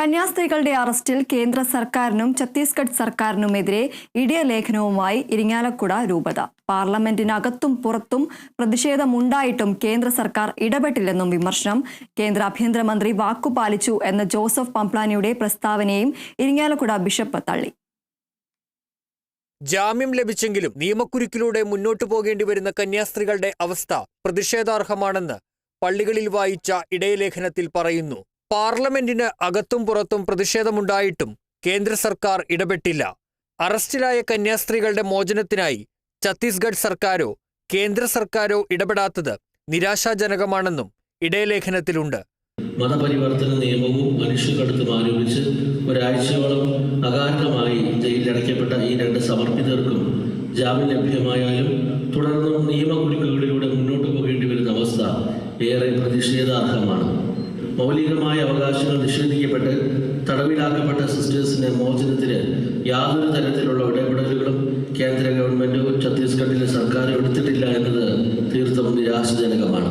കന്യാസ്ത്രീകളുടെ അറസ്റ്റിൽ കേന്ദ്ര സർക്കാരിനും ഛത്തീസ്ഗഡ് സർക്കാരിനുമെതിരെ ഇടിയലേഖനവുമായി ഇരിങ്ങാലക്കുട രൂപത. പാർലമെന്റിനകത്തും പുറത്തും പ്രതിഷേധമുണ്ടായിട്ടും കേന്ദ്ര സർക്കാർ ഇടപെട്ടില്ലെന്നും വിമർശനം. കേന്ദ്ര ആഭ്യന്തരമന്ത്രി വാക്കുപാലിച്ചു എന്ന ജോസഫ് പംപ്ലാനിയുടെ പ്രസ്താവനയും ഇരിങ്ങാലക്കുട ബിഷപ്പ് തള്ളി. ജാമ്യം ലഭിച്ചെങ്കിലും നിയമക്കുരുക്കിലൂടെ മുന്നോട്ടു പോകേണ്ടി വരുന്ന കന്യാസ്ത്രീകളുടെ അവസ്ഥ പ്രതിഷേധാർഹമാണെന്ന് പള്ളികളിൽ വായിച്ച ഇടയലേഖനത്തിൽ പറയുന്നു. പാർലമെന്റിന് അകത്തും പുറത്തും പ്രതിഷേധമുണ്ടായിട്ടും കേന്ദ്ര സർക്കാർ ഇടപെട്ടില്ല. അറസ്റ്റിലായ കന്യാസ്ത്രീകളുടെ മോചനത്തിനായി ഛത്തീസ്ഗഡ് സർക്കാരോ കേന്ദ്ര സർക്കാരോ ഇടപെടാത്തത് നിരാശാജനകമാണെന്നും ഇടയലേഖനത്തിലുണ്ട്. മതപരിവർത്തന നിയമവും മനുഷ്യക്കടത്തും ആരോപിച്ച് ഒരാഴ്ചയോളം അകാരണമായി ജയിലിലടയ്ക്കപ്പെട്ട ഈ രണ്ട് സമർപ്പിതർക്കും ജാമ്യം ലഭ്യമായാലും തുടർന്നും നിയമകുരുക്കുകളിലൂടെ മുന്നോട്ട് പോകേണ്ടി വരുന്ന അവസ്ഥ ഏറെ പ്രതിഷേധാർഹമാണ്. മൗലികമായ അവകാശങ്ങൾ നിഷേധിക്കപ്പെട്ട് തടവിലാക്കപ്പെട്ട സിസ്റ്റേഴ്സിന്റെ മോചനത്തിന് യാതൊരു തരത്തിലുള്ള ഇടപെടലുകളും കേന്ദ്ര ഗവൺമെന്റോ ഛത്തീസ്ഗഡിലെ സർക്കാരോ എടുത്തിട്ടില്ല എന്നത് തീർത്തും നിരാശജനകമാണ്.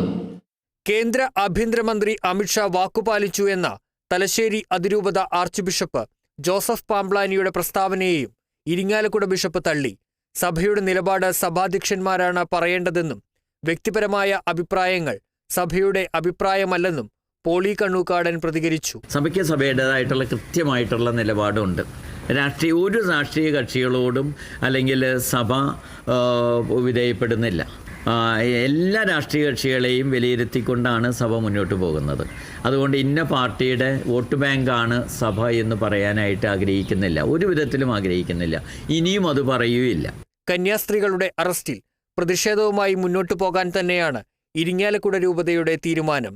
കേന്ദ്ര ആഭ്യന്തരമന്ത്രി അമിത്ഷാ വാക്കുപാലിച്ചു എന്ന തലശ്ശേരി അതിരൂപത ആർച്ച് ബിഷപ്പ് ജോസഫ് പാംപ്ലാനിയുടെ പ്രസ്താവനയെയും ഇരിങ്ങാലക്കുട ബിഷപ്പ് തള്ളി. സഭയുടെ നിലപാട് സഭാധ്യക്ഷന്മാരാണ് പറയേണ്ടതെന്നും വ്യക്തിപരമായ അഭിപ്രായങ്ങൾ സഭയുടെ അഭിപ്രായമല്ലെന്നും പോളി കണ്ണൂക്കാടൻ പ്രതികരിച്ചു. സഭയ്ക്ക് സഭയുടേതായിട്ടുള്ള കൃത്യമായിട്ടുള്ള നിലപാടുണ്ട്. രാഷ്ട്രീയ ഒരു രാഷ്ട്രീയ കക്ഷികളോടും അല്ലെങ്കിൽ സഭ വിധേയപ്പെടുന്നില്ല. എല്ലാ രാഷ്ട്രീയ കക്ഷികളെയും വിലയിരുത്തിക്കൊണ്ടാണ് സഭ മുന്നോട്ട് പോകുന്നത്. അതുകൊണ്ട് ഇന്ന പാർട്ടിയുടെ വോട്ട് ബാങ്കാണ് സഭ എന്ന് പറയാനായിട്ട് ആഗ്രഹിക്കുന്നില്ല. ഒരു വിധത്തിലും ആഗ്രഹിക്കുന്നില്ല. ഇനിയും അത് പറയുകയില്ല. കന്യാസ്ത്രീകളുടെ അറസ്റ്റിൽ പ്രതിഷേധവുമായി മുന്നോട്ടു പോകാൻ തന്നെയാണ് ഇരിങ്ങാലക്കുട രൂപതയുടെ തീരുമാനം.